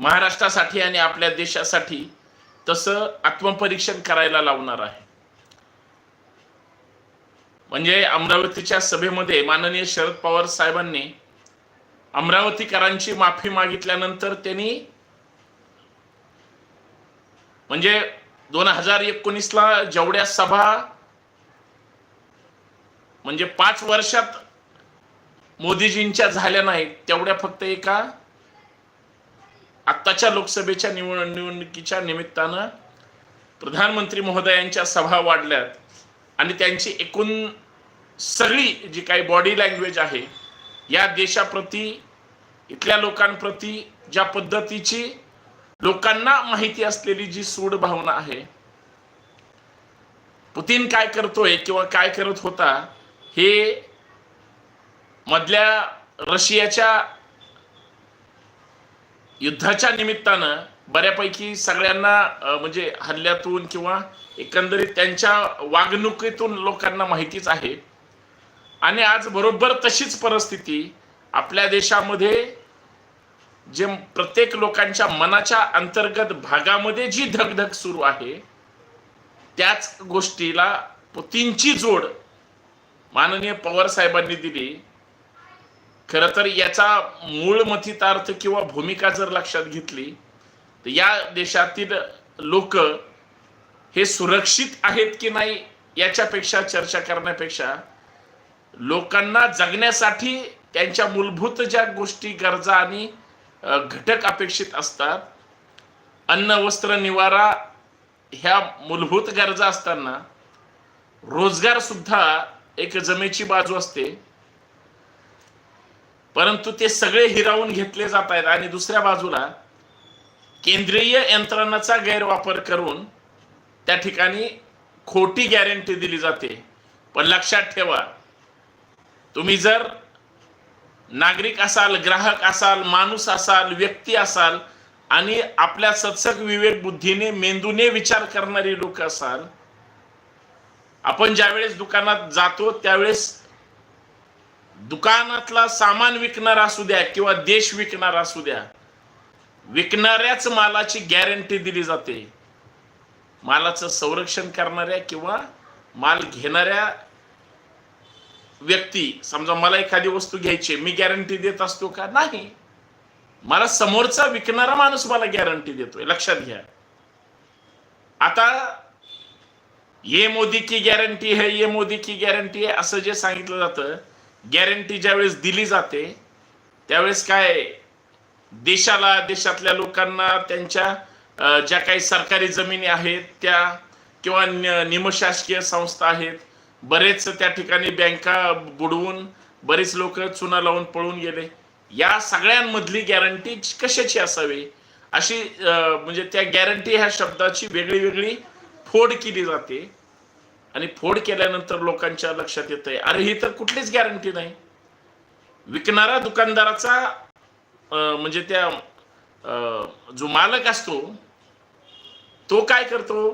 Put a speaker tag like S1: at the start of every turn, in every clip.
S1: महाराष्ट्रासाठी आणि आपल्या देशासाठी तसं आत्मपरीक्षण करायला लावणार आहे. म्हणजे अमरावतीच्या सभेमध्ये माननीय शरद पवार साहेबांनी अमरावतीकरांची माफी मागितल्यानंतर त्यांनी म्हणजे दोन हजार एकोणीसला जेवढ्या सभा म्हणजे पाच वर्षात मोदीजींच्या झाल्या नाहीत तेवढ्या फक्त एका आत्ताच्या लोकसभेच्या निवड निवडणुकीच्या निमित्तानं प्रधानमंत्री महोदयांच्या सभा वाढल्यात. आणि त्यांची एकूण सगळी जी काही बॉडी लँग्वेज आहे या देशाप्रती इथल्या लोकांप्रती ज्या पद्धतीची लोकांना माहिती असलेली जी सूड भावना आहे पुतीन काय करतोय किंवा काय करत होता हे मधल्या रशियाच्या युद्धाच्या निमित्तानं बऱ्यापैकी सगळ्यांना म्हणजे हल्ल्यातून किंवा एकंदरीत त्यांच्या वागणुकीतून लोकांना माहितीच आहे. आणि आज बरोबर तशीच परिस्थिती आपल्या देशामध्ये जे प्रत्येक लोकांच्या मनाच्या अंतर्गत भागामध्ये जी धगधग सुरू आहे त्याच गोष्टीला पुतींची जोड माननीय पवार साहेबांनी दिली. खर तर याचा मूळ मथितार्थ किंवा भूमिका जर लक्षात घेतली तर या देशातील लोक हे सुरक्षित आहेत की नाही याच्यापेक्षा चर्चा करण्यापेक्षा लोकांना जगण्यासाठी त्यांच्या मूलभूत ज्या गोष्टी गरजा आणि घटक अपेक्षित असतात अन्न वस्त्र निवारा ह्या मूलभूत गरजा असताना रोजगार सुद्धा एक जमेची बाजू असते. परंतु ते सगळे हिरावून घेतले जात आहेत. आणि दुसऱ्या बाजूला केंद्रीय यंत्रणाचा गैरवापर करून त्या ठिकाणी खोटी गॅरंटी दिली जाते. पण लक्षात ठेवा तुम्ही जर नागरिक असाल ग्राहक असाल माणूस असाल व्यक्ती असाल आणि आपल्या सत्सक विवेक बुद्धीने मेंदूने विचार करणारी लोक असाल आपण ज्यावेळेस दुकानात जातो त्यावेळेस दुकानातला सामान विकणारा असू द्या किंवा देश विकणारा असू द्या विकणाऱ्याच मालाची गॅरंटी दिली जाते. मालाचं संरक्षण करणाऱ्या किंवा माल घेणाऱ्या व्यक्ती समजा मला एखादी वस्तू घ्यायची मी गॅरंटी देत असतो का? नाही. मला समोरचा विकणारा माणूस मला गॅरंटी देतोय लक्षात घ्या. आता ये मोदी की गॅरंटी है ये मोदी की गॅरंटी आहे असं जे सांगितलं जातं गॅरंटी ज्यावेळेस दिली जाते त्यावेळेस काय देशाला देशातल्या लोकांना त्यांच्या ज्या काही सरकारी जमिनी आहेत त्या किंवा निमशासकीय संस्था आहेत बरेच त्या ठिकाणी बँका बुडवून बरेच लोक चुना लावून पळून गेले. या सगळ्यांमधली गॅरंटी कशाची असावी? अशी म्हणजे त्या गॅरंटी ह्या शब्दाची वेगळी वेगळी फोड केली जाते. आणि फोड केल्यानंतर लोकांच्या लक्षात येत आहे अरे ही तर कुठलीच गॅरंटी नाही. विकणारा दुकानदाराचा म्हणजे त्या जो मालक असतो तो काय करतो?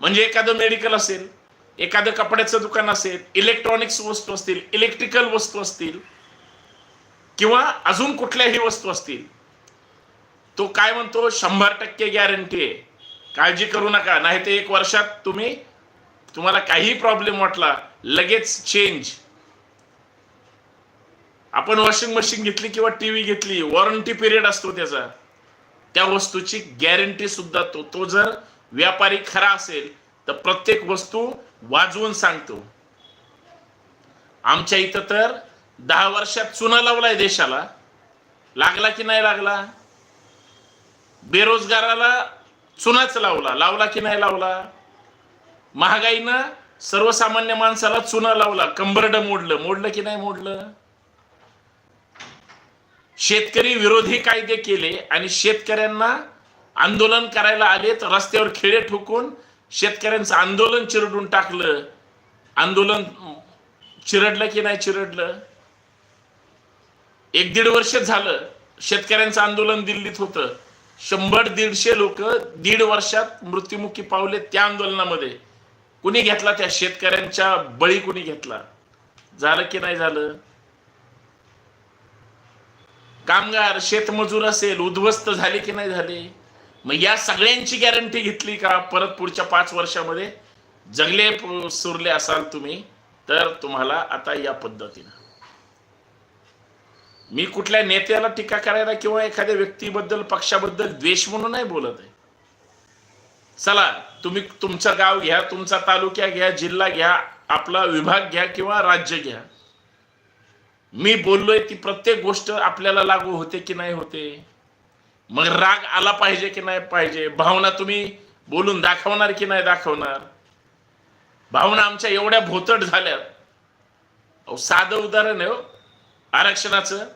S1: म्हणजे एखादं मेडिकल असेल एखादं कपड्याचं दुकान असेल इलेक्ट्रॉनिक्स वस्तू असतील इलेक्ट्रिकल वस्तू असतील किंवा अजून कुठल्याही वस्तू असतील तो काय म्हणतो? शंभर टक्के गॅरंटी आहे. काळजी करू नका. नाही ते एक वर्षात तुम्ही तुम्हाला काही प्रॉब्लेम वाटला लगेच चेंज आपण वॉशिंग मशीन घेतली किंवा टीव्ही घेतली वॉरंटी पिरियड असतो त्याचा. त्या वस्तूची गॅरंटी सुद्धा तो तो जर व्यापारी खरा असेल तर प्रत्येक वस्तू वाजवून सांगतो. आमच्या इथं तर दहा वर्षात चुना लावलाय देशाला. लागला की नाही लागला? बेरोजगाराला चुनाच लावला. लावला की नाही लावला? महागाईनं सर्वसामान्य माणसाला चुना लावला. कंबरड मोडलं. मोडलं की नाही मोडलं? शेतकरी विरोधी कायदे केले आणि शेतकऱ्यांना आंदोलन करायला आले तर रस्त्यावर खेळे ठोकून शेतकऱ्यांचं आंदोलन चिरडून टाकलं. आंदोलन चिरडलं की नाही चिरडलं? एक दीड वर्ष झालं शेतकऱ्यांचं आंदोलन दिल्लीत होतं. शंभर दीडशे लोक दीड वर्षात मृत्युमुखी पावले त्या आंदोलनामध्ये. कुणी घेतला त्या शेतकऱ्यांच्या बळी कुणी घेतला? झालं की नाही झालं? कामगार शेतमजूर असेल उद्ध्वस्त झाले की नाही झाले? मग या सगळ्यांची गॅरंटी घेतली का परत पुढच्या पाच वर्षामध्ये? जगले सुरले असाल तुम्ही तर तुम्हाला आता या पद्धतीनं. मी कुठल्या नेत्याला टीका करायला किंवा एखाद्या व्यक्तीबद्दल पक्षाबद्दल द्वेष म्हणून नाही बोलत आहे. चला तुम्ही तुमचं गाव घ्या तुमचा तालुक्या घ्या जिल्हा घ्या आपला विभाग घ्या किंवा राज्य घ्या. मी बोललोय ती प्रत्येक गोष्ट आपल्याला लागू होते की नाही होते. मग राग आला पाहिजे की नाही पाहिजे? भावना तुम्ही बोलून दाखवणार की नाही दाखवणार? भावना आमच्या एवढ्या भोतट झाल्यात. अहो साधं उदाहरण आहे हो. आरक्षणाचं?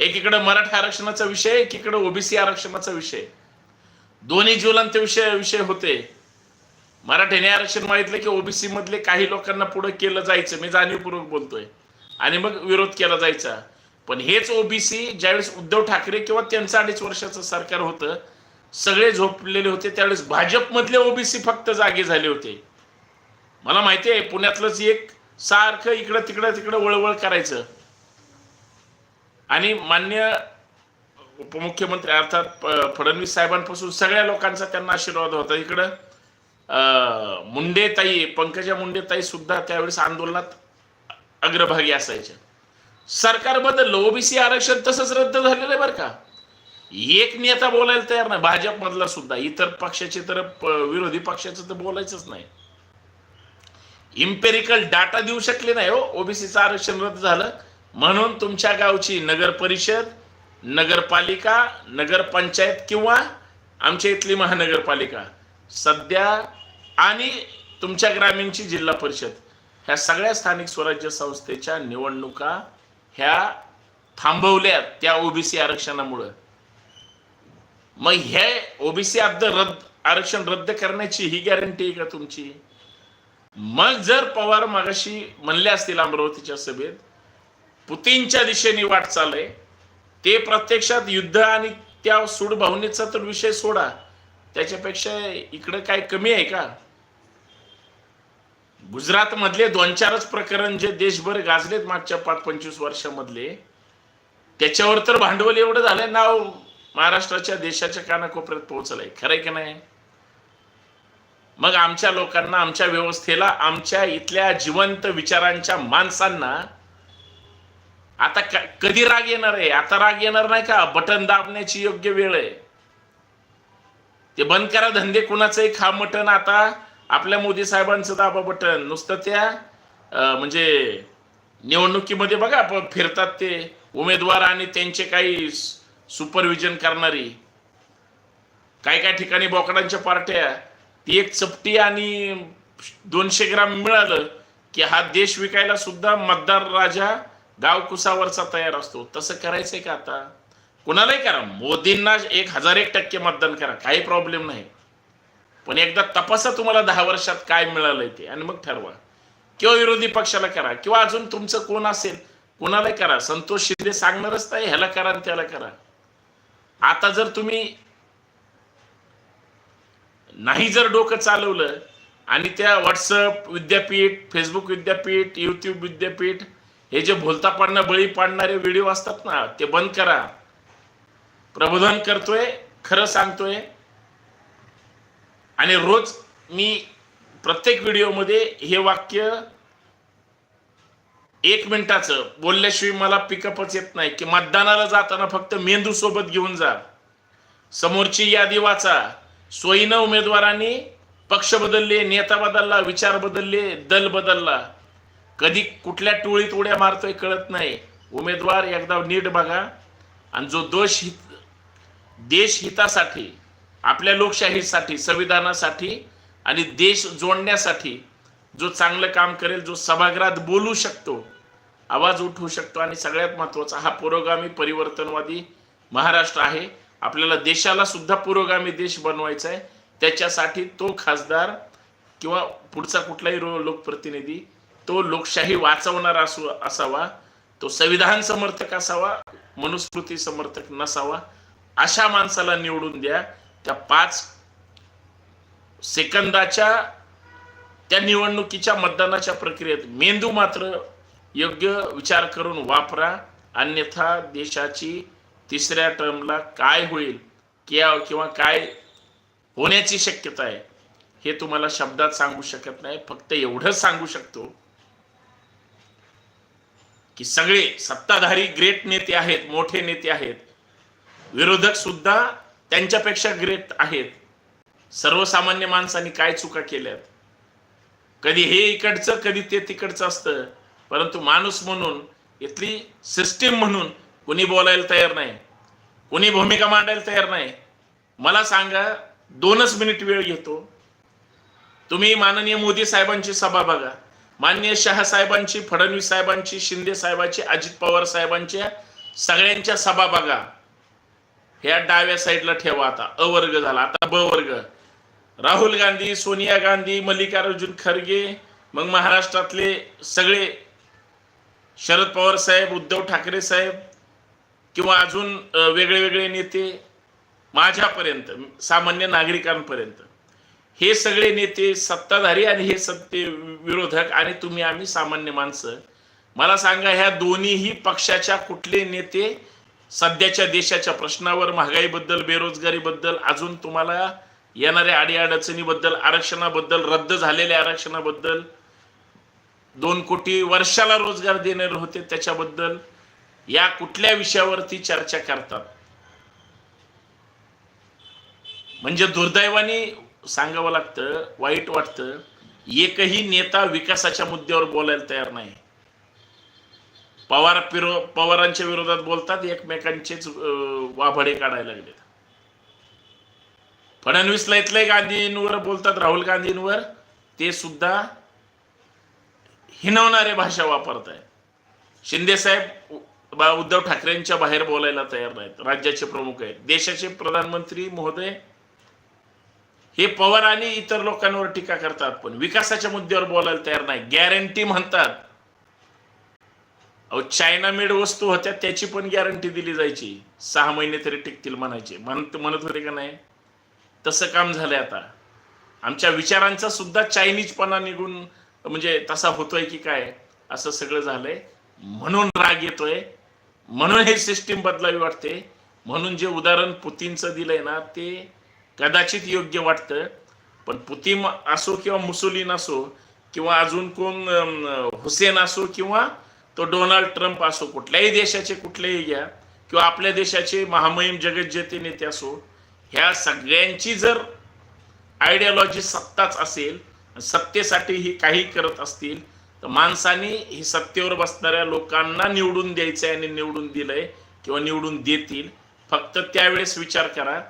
S1: एकीकडे मराठा आरक्षणाचा विषय एकीकडे ओबीसी आरक्षणाचा विषय. दोन्ही ज्वलंत विषय विषय होते. मराठ्याने आरक्षण मागितलं की ओबीसी मधले काही लोकांना पुढे केलं जायचं. मी जाणीवपूर्वक बोलतोय. आणि मग विरोध केला जायचा. पण हेच ओबीसी ज्यावेळेस उद्धव ठाकरे किंवा त्यांचं अडीच वर्षाचं सरकार होतं सगळे झोपलेले होते. त्यावेळेस भाजपमधले ओबीसी फक्त जागे झाले होते. मला माहिती आहे पुण्यातलंच एक सारखं इकडं तिकडं तिकडं वळवळ करायचं. आणि मान्य उपमुख्यमंत्री अर्थात फडणवीस साहेबांपासून सगळ्या लोकांचा त्यांना आशीर्वाद होता. इकडं मुंडेताई पंकजा मुंडेताई सुद्धा त्यावेळेस आंदोलनात अग्रभागी असायच्या सरकार बदललं ओबीसी आरक्षण तसंच रद्द झालेलं आहे बरं का. एक नेता बोलायला तयार नाही. भाजपमधला सुद्धा. इतर पक्षाचे तर विरोधी पक्षाचं तर बोलायचंच नाही. इम्पेरिकल डाटा देऊ शकले नाही हो. ओबीसीचं आरक्षण रद्द झालं. म्हणून तुमच्या गावची नगर परिषद नगरपालिका नगरपंचायत किंवा आमच्या इथली महानगरपालिका सध्या आणि तुमच्या ग्रामीणची जिल्हा परिषद ह्या सगळ्या स्थानिक स्वराज्य संस्थेच्या निवडणुका ह्या थांबवल्या त्या ओबीसी आरक्षणामुळं. मग हे ओबीसी अब्द रद्द आरक्षण रद्द करण्याची ही गॅरंटी आहे का तुमची? मग जर पवार मागाशी म्हणले असतील अमरावतीच्या सभेत पुतीनच्या दिशेने वाटचाल आहे ते प्रत्यक्षात युद्ध आणि त्या सूडभावनेचा तर विषय सोडा. त्याच्यापेक्षा इकडं काय कमी आहे का? गुजरात मधले दोन चारच प्रकरण जे देशभर गाजलेत मागच्या पाच पंचवीस वर्षामधले त्याच्यावर तर भांडवल एवढं झालंय नाव महाराष्ट्राच्या देशाच्या कानाकोपऱ्यात पोहोचलंय. खरंय की नाही? मग आमच्या लोकांना आमच्या व्यवस्थेला आमच्या इथल्या जिवंत विचारांच्या माणसांना आता कधी राग येणार आहे? आता राग येणार नाही का? बटन दाबण्याची योग्य वेळ आहे. ते बंद करा धंदे कुणाचंही खा मटन आता. आपल्या मोदी साहेबांचं दाबा बटन नुसतं त्या म्हणजे निवडणुकीमध्ये बघा फिरतात ते. उमेदवार आणि त्यांचे काही सुपरविजन करणारी. काय काय ठिकाणी बोकडांच्या पार्ट्या. ती एक चपटी आणि दोनशे ग्राम मिळालं की हा देश विकायला सुद्धा मतदार राजा गाव कुसावरचा तयार असतो. तसं करायचंय का आता? कुणालाही करा. मोदींना एक हजार एक टक्के मतदान करा. काही प्रॉब्लेम नाही. पण एकदा तपासा तुम्हाला दहा वर्षात काय मिळालंय ते. आणि मग ठरवा. किंवा विरोधी पक्षाला करा. किंवा अजून तुमचं कोण असेल कुणालाही करा. संतोष शिंदे सांगणारच नाही ह्याला करा आणि त्याला करा. आता जर तुम्ही नाही जर डोकं चालवलं आणि त्या व्हॉट्सअप विद्यापीठ फेसबुक विद्यापीठ युट्यूब विद्यापीठ हे जे भोलता पाडणं बळी पाडणारे व्हिडिओ असतात ना ते बंद करा. प्रबोधन करतोय खरं सांगतोय. आणि रोज मी प्रत्येक व्हिडिओमध्ये हे वाक्य एक मिनिटाचं बोलल्याशिवाय मला पिकअपच येत नाही की मतदानाला जाताना फक्त मेंदू सोबत घेऊन जा. समोरची यादी वाचा. सोयीनं उमेदवारांनी पक्ष बदलले नेता बदलला विचार बदलले दल बदलला. कधी कुठल्या टोळीत उड्या मारतोय कळत नाही. उमेदवार एकदा नीट बघा. आणि जो दोष हित देश हितासाठी आपल्या लोकशाहीसाठी संविधानासाठी आणि देश जोडण्यासाठी जो चांगलं काम करेल जो सभागृहात बोलू शकतो आवाज उठवू शकतो आणि सगळ्यात महत्त्वाचा हा पुरोगामी परिवर्तनवादी महाराष्ट्र आहे. आपल्याला देशाला सुद्धा पुरोगामी देश बनवायचा आहे. त्याच्यासाठी तो खासदार किंवा पुढचा कुठलाही लोकप्रतिनिधी तो लोकशाही वाचवणारा असू असावा तो संविधान समर्थक असावा मनुस्मृती समर्थक नसावा अशा माणसाला निवडून द्या. त्या पाच सेकंदाच्या त्या निवडणुकीच्या मतदानाच्या प्रक्रियेत मेंदू मात्र योग्य विचार करून वापरा. अन्यथा देशाची तिसऱ्या टर्मला काय होईल किंवा किंवा काय होण्याची शक्यता आहे हे तुम्हाला शब्दात सांगू शकत नाही. फक्त एवढंच सांगू शकतो. की सगळे सत्ताधारी ग्रेट नेते आहेत मोठे नेते आहेत. विरोधक सुद्धा त्यांच्यापेक्षा ग्रेट आहेत. सर्वसामान्य माणसांनी काय चुका केल्यात? कधी हे इकडचं कधी ते तिकडचं असतं. परंतु माणूस म्हणून इथली सिस्टीम म्हणून कुणी बोलायला तयार नाही. कुणी भूमिका मांडायला तयार नाही. मला सांगा दोनच मिनिट वेळ घेतो. तुम्ही माननीय मोदी साहेबांची सभा बघा. मान्य शहा साहेबांची फडणवीस साहेबांची शिंदे साहेबांची अजित पवार साहेबांच्या सगळ्यांच्या सभा बघा. ह्या डाव्या साईडला ठेवा आता. अ वर्ग झाला. आता ब वर्ग. राहुल गांधी सोनिया गांधी मल्लिकार्जुन खरगे मग महाराष्ट्रातले सगळे शरद पवार साहेब उद्धव ठाकरे साहेब किंवा अजून वेगळे वेगळे नेते माझ्यापर्यंत सामान्य नागरिकांपर्यंत. हे सगळे नेते सत्ताधारी आणि हे सत्ते विरोधक आणि तुम्ही आम्ही सामान्य माणसं. मला सांगा ह्या दोन्हीही पक्षाच्या कुठले नेते सध्याच्या देशाच्या प्रश्नावर महागाईबद्दल बेरोजगारीबद्दल अजून तुम्हाला येणाऱ्या अडीअडचणीबद्दल आरक्षणाबद्दल रद्द झालेल्या आरक्षणाबद्दल दोन कोटी वर्षाला रोजगार देणारे होते त्याच्याबद्दल या कुठल्या विषयावरती चर्चा करतात? म्हणजे दुर्दैवाने सांगावं लागतं वाईट वाटतं. एकही नेता विकासाच्या मुद्द्यावर बोलायला तयार नाही. पवार पिरो पवारांच्या विरोधात बोलतात एकमेकांचेच वाभाडे वाभडे काढायला लागलेत. फडणवीसला इथले गांधींवर बोलतात राहुल गांधींवर. ते सुद्धा हिनवणारे भाषा वापरत आहेत. शिंदेसाहेब उद्धव ठाकरेंच्या बाहेर बोलायला तयार नाहीत. राज्याचे प्रमुख आहेत. देशाचे प्रधानमंत्री महोदय हे पवार आणि इतर लोकांवर टीका करतात पण विकासाच्या मुद्द्यावर बोलायला तयार नाही. गॅरंटी म्हणतात. अहो चायना मेड वस्तू होत्या त्याची पण गॅरंटी दिली जायची. सहा महिने तरी टिकतील म्हणायचे. म्हणत म्हणत होते का नाही? तसं काम झालंय आता. आमच्या विचारांचा सुद्धा चायनीजपणा निघून म्हणजे तसा होतोय की काय असं सगळं झालंय. म्हणून राग येतोय. म्हणून हे सिस्टीम बदलावी वाटते. म्हणून जे उदाहरण पुतीनचं दिलंय ना ते कदाचित योग्य वाटतं पण पुतीम असो किंवा मुसोलिन असो किंवा अजून कोण हुसेन असो किंवा तो डोनाल्ड ट्रम्प असो कुठल्याही देशाचे कुठलेही घ्या किंवा आपल्या देशाचे महामहिम जगज्जेते नेते असो ह्या सगळ्यांची जर आयडियॉलॉजी सत्ताच असेल सत्तेसाठी ही काही करत असतील तर माणसाने ही सत्तेवर बसणाऱ्या लोकांना निवडून द्यायचं आहे आणि निवडून दिलंय किंवा निवडून देतील. फक्त त्यावेळेस विचार करा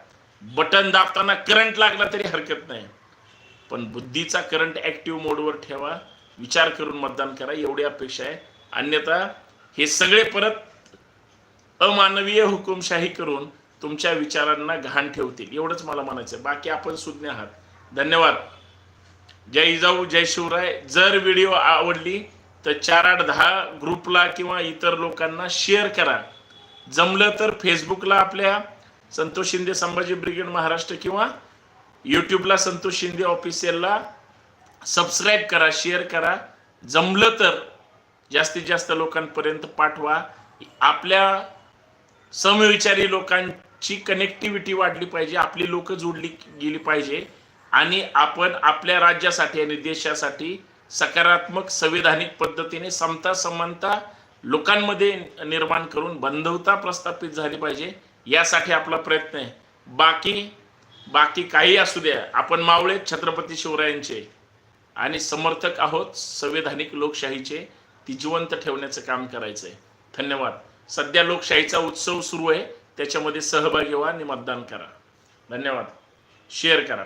S1: बटन दाबताना करंट लागला तरी हरकत नाही. पण बुद्धीचा करंट ऍक्टिव्ह मोडवर ठेवा. विचार करून मतदान करा. एवढी अपेक्षा आहे. अन्यथा हे सगळे परत अमानवीय हुकुमशाही करून तुमच्या विचारांना घाण ठेवतील. एवढंच मला म्हणायचं बाकी आपण सुज्ञ आहात. धन्यवाद. जय जाऊ जय शिवराय. जर व्हिडिओ आवडली तर चार आठ दहा ग्रुपला किंवा इतर लोकांना शेअर करा. जमलं तर फेसबुकला आपल्या संतोष शिंदे संभाजी ब्रिगेड महाराष्ट्र किंवा यूट्यूबला संतोष शिंदे ऑफिशियलला सबस्क्राईब करा शेअर करा. जमलं तर जास्तीत जास्त लोकांपर्यंत पाठवा. आपल्या समविचारी लोकांची कनेक्टिव्हिटी वाढली पाहिजे आपली लोक जोडली गेली पाहिजे आणि आपण आपल्या राज्यासाठी आणि देशासाठी सकारात्मक संविधानिक पद्धतीने समता समानता लोकांमध्ये निर्माण करून बंधुता प्रस्थापित झाली पाहिजे. यासाठी आपला प्रयत्न आहे. बाकी बाकी काही असू द्या. आपण मावळे छत्रपती शिवरायांचे आणि समर्थक आहोत संवैधानिक लोकशाहीचे ती जिवंत ठेवण्याचं काम करायचंय. धन्यवाद. सध्या लोकशाहीचा उत्सव सुरू आहे. त्याच्यामध्ये सहभागी व्हा आणि मतदान करा. धन्यवाद. शेअर करा.